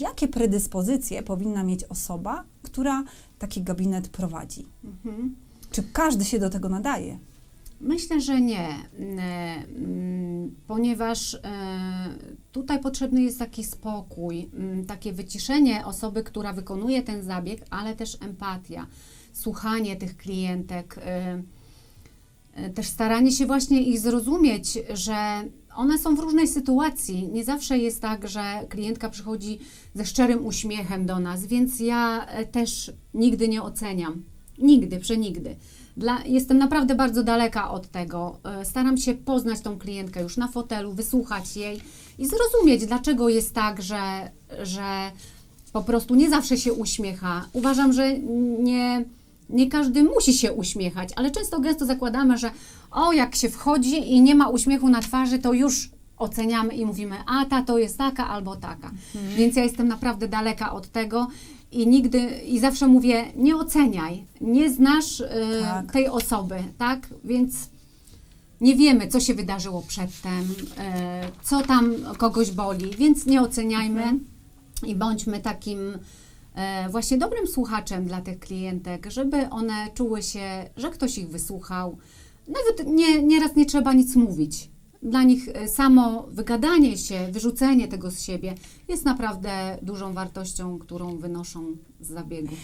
jakie predyspozycje powinna mieć osoba, która taki gabinet prowadzi? Mhm. Czy każdy się do tego nadaje? Myślę, że nie, Mm, ponieważ e, tutaj potrzebny jest taki spokój, mm, takie wyciszenie osoby, która wykonuje ten zabieg, ale też empatia, słuchanie tych klientek, e, e, też staranie się właśnie ich zrozumieć, że one są w różnej sytuacji. Nie zawsze jest tak, że klientka przychodzi ze szczerym uśmiechem do nas, więc ja e, też nigdy nie oceniam. Nigdy, przenigdy. Dla, jestem naprawdę bardzo daleka od tego. E, Staram się poznać tą klientkę już na fotelu, wysłuchać jej i zrozumieć, dlaczego jest tak, że, że po prostu nie zawsze się uśmiecha. Uważam, że nie, nie każdy musi się uśmiechać, ale często gęsto zakładamy, że o, jak się wchodzi i nie ma uśmiechu na twarzy, to już oceniamy i mówimy, a ta to jest taka albo taka. Więc ja jestem naprawdę daleka od tego i nigdy, i zawsze mówię, nie oceniaj, nie znasz e, Tak. tej osoby, tak? Więc nie wiemy, co się wydarzyło przedtem, e, co tam kogoś boli, więc nie oceniajmy i bądźmy takim właśnie dobrym słuchaczem dla tych klientek, żeby one czuły się, że ktoś ich wysłuchał. Nawet nie, nieraz nie trzeba nic mówić. Dla nich e, samo wygadanie się, wyrzucenie tego z siebie jest naprawdę dużą wartością, którą wynoszą z zabiegu.